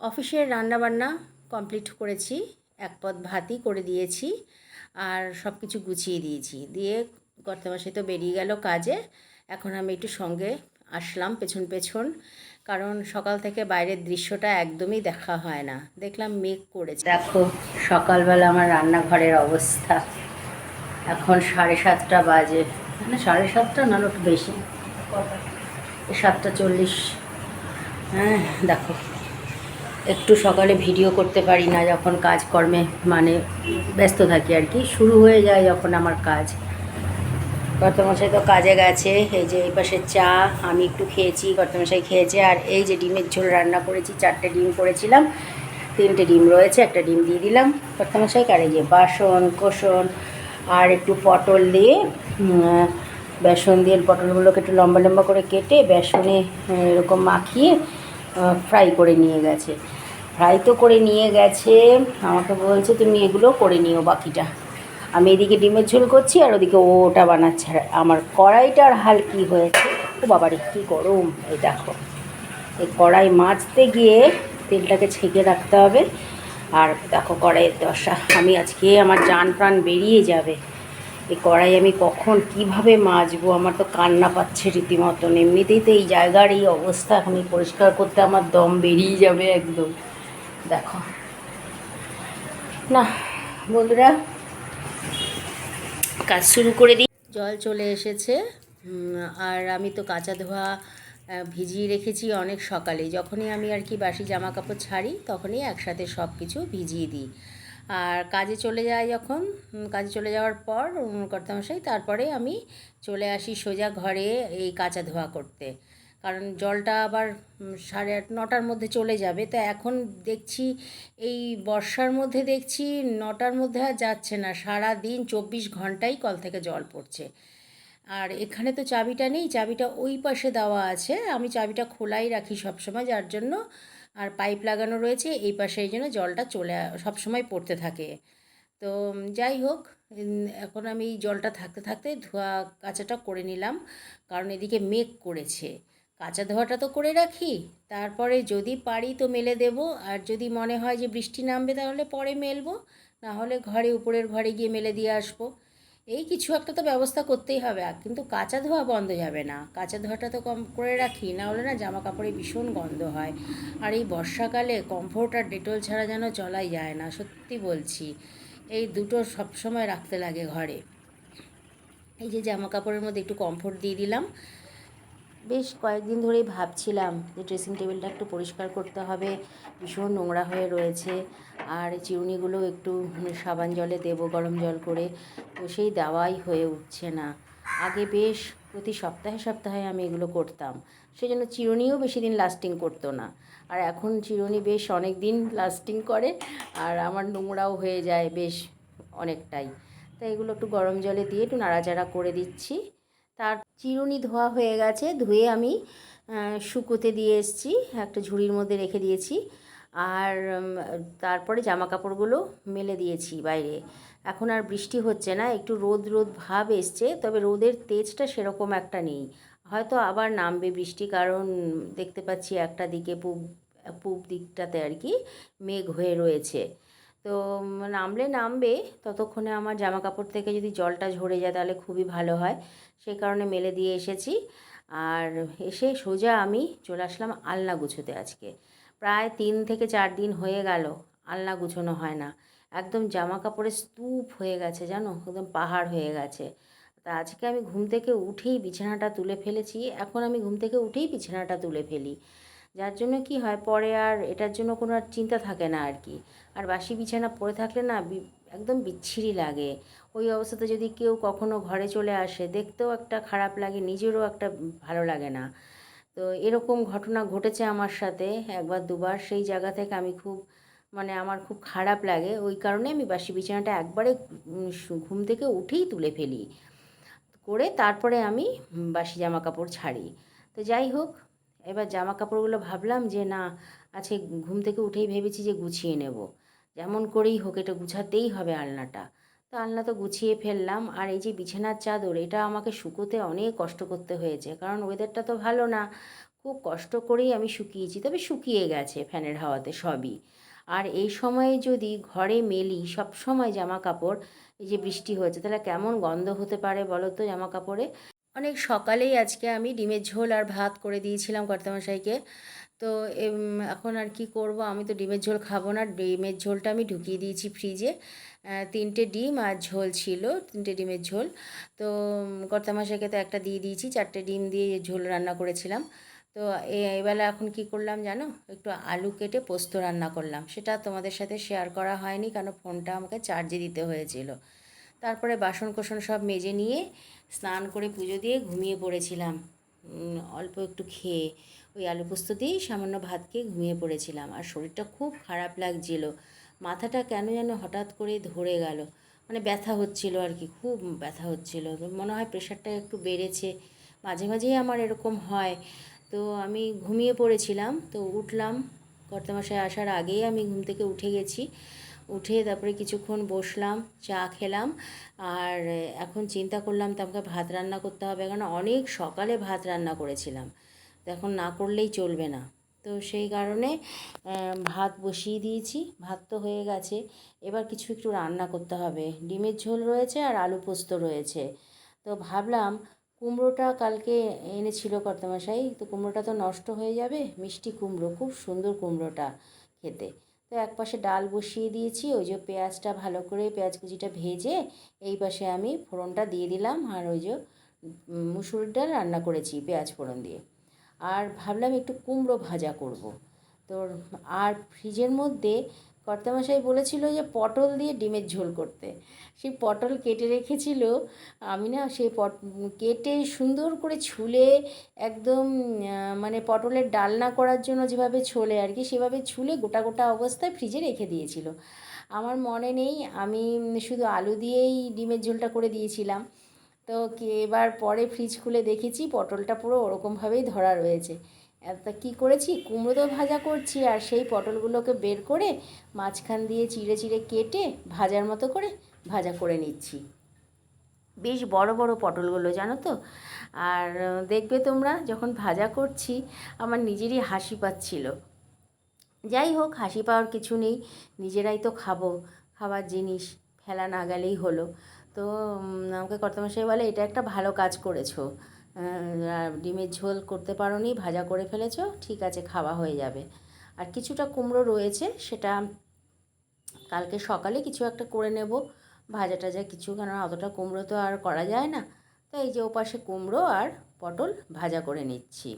অফিসের রান্নাবান্না কমপ্লিট করেছি, এক পদ ভাতই করে দিয়েছি আর সব কিছু গুছিয়ে দিয়েছি। দিয়ে কর্তামশাই তো বেরিয়ে গেল কাজে, এখন আমি একটু সঙ্গে আসলাম পেছন পেছন, কারণ সকাল থেকে বাইরের দৃশ্যটা একদমই দেখা হয় না। দেখলাম মেঘ করেছে। দেখো, সকালবেলা আমার রান্নাঘরের অবস্থা। এখন সাড়ে সাতটা বাজে। মানে সাড়ে সাতটা না, একটু বেশি। সাতটা চল্লিশ। হ্যাঁ দেখো। একটু সকালে ভিডিও করতে পারি না, যখন কাজকর্মে মানে ব্যস্ত থাকি আর কি। শুরু হয়ে যায় যখন আমার কাজ। কর্তমশাই তো কাজে গেছে, এই যে এই পাশে চা, আমি একটু খেয়েছি, কর্তমশাই খেয়েছে, আর এই যে ডিমের ঝোল রান্না করেছি, চারটে ডিম করেছিলাম, তিনটে ডিম রয়েছে, একটা ডিম দিয়ে দিলাম। কর্তমশাই আর এই যে বাসন, কোসন, আর একটু পটল দিয়ে বেসন দিয়ে পটলগুলোকে একটু লম্বা লম্বা করে কেটে, বেসনে, এরকম মাখিয়ে ফ্রাই করে নিয়ে গেছে। ফ্রাই তো করে নিয়ে গেছে, আমাকে বলছে, তুমি এগুলো করে নিও বাকিটা। আমি এদিকে ডিমের ঝোল করছি আর ওদিকে ওটা বানাচ্ছে। আর আমার কড়াইটার হাল কী হয়েছে? ও বাবারে, কী গরম! এই দেখো, এই কড়াই মাজতে গিয়ে তেলটাকে ছেঁকে রাখতে হবে। আর দেখো কড়াইয়ের দশা, আমি আজকে আমার জান প্রাণ বেরিয়ে যাবে। এই কড়াই আমি কখন কীভাবে মাজবো? আমার তো কান্না পাচ্ছে রীতিমতন। এমনিতেই তো এই জায়গার এই অবস্থা, এখন পরিষ্কার করতে আমার দম বেরিয়ে যাবে একদম। দেখো। না, বন্ধুরা, কাজ শুরু করে দিই। জল চলে এসেছে। আর আমি তো কাঁচা ধোয়া ভিজিয়ে রেখেছি অনেক সকালে যখনই আমি আর কি বাসি জামা কাপড় ছাড়ি, তখনই একসাথে সব কিছু ভিজিয়ে দিই। আর কাজে চলে যায় যখন কাজে চলে যাওয়ার পর কর্তামশাই, তারপরে আমি চলে আসি সোজা ঘরে এই কাঁচা ধোয়া করতে। কারণ জলটা আবার সাড়ে আট, নটার মধ্যে চলে যাবে। তো এখন দেখছি, এই বর্ষার মধ্যে দেখছি, নটার মধ্যে আর যাচ্ছে না। সারা দিন চব্বিশ ঘন্টাই কল থেকে জল পড়ছে। আর এখানে তো চাবিটা নেই, চাবিটা ওই পাশে দেওয়া আছে। আমি চাবিটা খোলাই রাখি সবসময়, যার জন্য আর পাইপ লাগানো রয়েছে, এই পাশে এই জন্য জলটা চলে সবসময় পড়তে থাকে। তো যাই হোক এখন আমি জলটা থাকতে থাকতে ধোয়া কাচাটা করে নিলাম, কারণ এদিকে মেঘ করেছে। কাঁচা ধোয়াটা তো করে রাখি, তারপরে যদি পারি তো মেলে দেব, আর যদি মনে হয় যে বৃষ্টি নামবে তাহলে পরে মেলবো, না হলে ঘরে, উপরের ঘরে গিয়ে মেলে দিয়ে আসব। এই কিছু একটা তো ব্যবস্থা করতেই হবে কিন্তু কাঁচা ধোয়া বন্ধ যাবে না। কাঁচা ধোয়াটা তো কম করে রাখি, না হলে না জামা কাপড়ে ভীষণ গন্ধ হয়। আর এই বর্ষাকালে কমফোর্ট আর ডেটল ছাড়া যেন চলাই যায় না, সত্যি বলছি। এই দুটো সবসময় রাখতে লাগে ঘরে। এই যে জামা কাপড়ের মধ্যে একটু কমফোর্ট দিয়ে দিলাম। বেশ কয়েকদিন ধরেই ভাবছিলাম যে ড্রেসিং টেবিলটা একটু পরিষ্কার করতে হবে। ভীষণ নোংরা হয়ে রয়েছে। আর চিরুনিগুলো একটু সাবান জলে দেবো, গরম জল করে। তো সেই দেওয়াই হয়ে উঠছে না। আগে বেশ প্রতি সপ্তাহে সপ্তাহে আমি এগুলো করতাম। সেই জন্য চিরুনিও বেশি দিন লাস্টিং করতো না। আর এখন চিরুনি বেশ অনেক দিন লাস্টিং করে আর আমার নোংরাও হয়ে যায় বেশ অনেকটাই। তাই এগুলো একটু গরম জলে দিয়ে একটু নাড়াচাড়া করে দিচ্ছি। তার চিরুনি ধোয়া হয়ে গেছে, ধুয়ে আমি শুকোতে দিয়ে এসেছি, একটা ঝুড়ির মধ্যে রেখে দিয়েছি। আর তারপরে জামা কাপড়গুলো মেলে দিয়েছি বাইরে। এখন আর বৃষ্টি হচ্ছে না, একটু রোদ রোদ ভাব এসছে, তবে রোদের তেজটা সেরকম একটা নেই। হয়তো আবার নামবে বৃষ্টি, কারণ দেখতে পাচ্ছি একটা দিকে পূব পূব দিকটাতে আর কি মেঘ হয়ে রয়েছে। তো নামলে নামবে, ততক্ষণে আমার জামা কাপড় থেকে যদি জলটা ঝরে যায় তাহলে খুবই ভালো হয়। সেই কারণে মেলে দিয়ে এসেছি। আর এসে সোজা আমি চলে আসলাম আলনা গুছোতে আজকে। প্রায় তিন থেকে চার দিন হয়ে গেল, আলনা গুছোনো হয় না। একদম জামা কাপড়ের স্তূপ হয়ে গেছে জানো, একদম পাহাড় হয়ে গেছে। তা আজকে আমি ঘুম থেকে উঠেই বিছানাটা তুলে ফেলেছি, এখন আমি ঘুম থেকে উঠেই বিছানাটা তুলে ফেলি। যার জন্য কি হয়, পরে আর এটার জন্য কোনো আর চিন্তা থাকে না আর কি। আর বাসি বিছানা পড়ে থাকলে না একদম বিচ্ছিরি লাগে। ওই অবস্থাতে যদি কেউ কখনো ঘরে চলে আসে, দেখতেও একটা খারাপ লাগে, নিজেরও একটা ভালো লাগে না। তো এরকম ঘটনা ঘটেছে আমার সাথে একবার দুবার। সেই জায়গা থেকে আমি খুব মানে আমার খুব খারাপ লাগে। ওই কারণে আমি বাসি বিছানাটা একবারে ঘুম থেকে উঠেই তুলে ফেলি। করে তারপরে আমি বাসি জামা কাপড় ছাড়ি। তো যাই হোক এবার জামা কাপড়গুলো ভাবলাম যে না আছে ঘুম থেকে উঠেই ভেবেছি যে গুছিয়ে নেব। যেমন করেই হোক, এটা গুছাতেই হবে আলনাটা। তো আলনা তো গুছিয়ে ফেললাম, আর এই যে বিছানার চাদর, এটা আমাকে শুকোতে অনেক কষ্ট করতে হয়েছে। কারণ ওয়েদারটা তো ভালো না, খুব কষ্ট করেই আমি শুকিয়েছি, তবে শুকিয়ে গেছে ফ্যানের হাওয়াতে সবই। আর এই সময়ে যদি ঘরে মেলি সব সময় জামা কাপড় এই যে বৃষ্টি হয়েছে, তাহলে কেমন গন্ধ হতে পারে বলো তো জামা কাপড়ে অনেক সকালেই আজকে আমি ডিমের ঝোল আর ভাত করে দিয়েছিলাম কর্তামশাইকে। তো এখন আর কি করব? আমি তো ডিমের ঝোল খাব না। ডিমের ঝোলটা আমি ঢুকিয়ে দিয়েছি ফ্রিজে। তিনটে ডিম আর ঝোল ছিল, তিনটে ডিমের ঝোল। তো কর্তামশাইকে তো একটা দিয়ে দিয়েছি, চারটে ডিম দিয়ে ঝোল রান্না করেছিলাম। তো এবেলা এখন কি করলাম জানো? একটু আলু কেটে পোস্ত রান্না করলাম। সেটা তোমাদের সাথে শেয়ার করা হয়নি কারণ ফোনটা আমাকে চার্জে দিতে হয়েছিল। তারপরে বাসন কোসন সব মেজে নিয়ে স্নান করে পুজো দিয়ে ঘুমিয়ে পড়েছিলাম। অল্প একটু খেয়ে ওই আলু পোস্ত দিয়েই সামান্য ভাত খেয়ে ঘুমিয়ে পড়েছিলাম। আর শরীরটা খুব খারাপ লাগছিল। মাথাটা কেন যেন হঠাৎ করে ধরে গেল। মানে ব্যথা হচ্ছিল আর কি, খুব ব্যথা হচ্ছিল। মনে হয় প্রেশারটা একটু বেড়েছে। মাঝে মাঝেই আমার এরকম হয়। তো আমি ঘুমিয়ে পড়েছিলাম। তো উঠলাম। কর্তামশাই আসার আগেই আমি ঘুম থেকে উঠে গেছি। উঠে তারপরে কিছুক্ষণ বসলাম, চা খেলাম আর এখন চিন্তা করলাম তো আমাকে ভাত রান্না করতে হবে কারণ অনেক সকালে ভাত রান্না করেছিলাম। তো এখন না করলেই চলবে না। তো সেই কারণে ভাত বসিয়ে দিয়েছি, ভাত তো হয়ে গেছে। এবার কিছু একটু রান্না করতে হবে। ডিমের ঝোল রয়েছে আর আলু পোস্ত রয়েছে। তো ভাবলাম কুমড়োটা কালকে এনেছিল কর্তামশাই, তো কুমড়োটা তো নষ্ট হয়ে যাবে, মিষ্টি কুমড়ো, খুব সুন্দর কুমড়োটা খেতে। তো এক পাশে ডাল বসিয়ে দিয়েছি, ওই যে পেঁয়াজটা ভালো করে, পেঁয়াজ কুচিটা ভেজে এই পাশে আমি ফোড়নটা দিয়ে দিলাম আর ওই যে মুসুর ডাল রান্না করেছি পেঁয়াজ ফোড়ন দিয়ে আর ভাবলাম একটু কুমড়ো ভাজা করব। তো আর ফ্রিজের মধ্যে কর্তামশাই বলেছিল যে পটল দিয়ে ডিমের ঝোল করতে। সেই পটল কেটে রেখেছিল। আমি না সেই পট, কেটে সুন্দর করে ছুলে একদম মানে পটলের ডালনা করার জন্য যেভাবে ছোলে আর কি, সেভাবে ছুলে গোটা গোটা অবস্থায় ফ্রিজে রেখে দিয়েছিল। আমার মনে নেই, আমি শুধু আলু দিয়েই ডিমের ঝোলটা করে দিয়েছিলাম। তো এবার পরে ফ্রিজ খুলে দেখেছি পটলটা পুরো ওরকমভাবেই ধরা রয়েছে। তা কী করেছি? কুমড়ো তো ভাজা করছি আর সেই পটলগুলোকে বের করে মাঝখান দিয়ে চিড়ে চিড়ে কেটে ভাজার মতো করে ভাজা করে নিচ্ছি। বেশ বড় বড় পটলগুলো, জানো তো? আর দেখবে তোমরা, যখন ভাজা করছি, আমার নিজেরই হাসি পাচ্ছিল। যাই হোক, হাসি পাওয়ার কিছু নেই, নিজেরাই তো খাব, খাবার জিনিস ফেলা না গেলেই হলো। তো আমাকে কর্তামশাই বলে, এটা একটা ভালো কাজ করেছ। ডিমের ঝোল করতে পারোনি, ভাজা করে ফেলেছো, ঠিক আছে, খাওয়া হয়ে যাবে। আর কিছুটা কুমড়ো রয়েছে, সেটা কালকে সকালে কিছু একটা করে নেব। ভাজা টাজা কিছু কারণ অতটা কুমড়ো তো আর করা যায় না। তো এই যে ওপাশে কুমড়ো আর পটল ভাজা করে নিচ্ছি।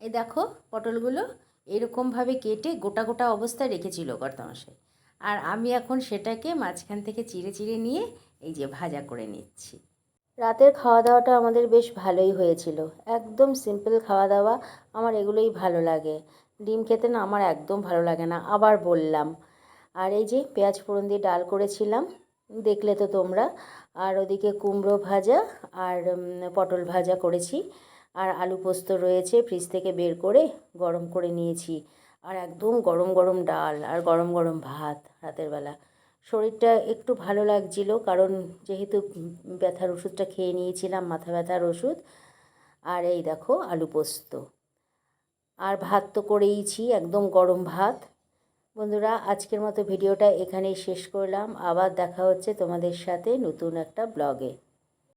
এই দেখো, পটলগুলো এরকমভাবে কেটে গোটা গোটা অবস্থায় রেখেছিল কর্তামশাই। আর আমি এখন সেটাকে মাঝখান থেকে চিড়ে চিড়ে নিয়ে এই যে ভাজা করে নিচ্ছি। রাতের খাওয়া দাওয়াটা আমাদের বেশ ভালোই হয়েছিল। একদম সিম্পল খাওয়া দাওয়া আমার এগুলোই ভালো লাগে। ডিম খেতে না আমার একদম ভালো লাগে না, আবার বললাম। আর এই যে পেঁয়াজ ফোড়ন দিয়ে ডাল করেছিলাম, দেখলে তো তোমরা। আর ওদিকে কুমড়ো ভাজা আর পটল ভাজা করেছি। আর আলু পোস্ত রয়েছে ফ্রিজ থেকে বের করে গরম করে নিয়েছি। আর একদম গরম গরম ডাল আর গরম গরম ভাত রাতের বেলা। শরীরটা একটু ভালো লাগছিল, কারণ যেহেতু ব্যথার ওষুধটা খেয়ে নিয়েছিলাম, মাথা ব্যথার ওষুধ। আর এই দেখো আলু পোস্ত। আর ভাত তো করেইছি, একদম গরম ভাত। বন্ধুরা, আজকের মতো ভিডিওটা এখানেই শেষ করলাম। আবার দেখা হচ্ছে তোমাদের সাথে নতুন একটা ব্লগে।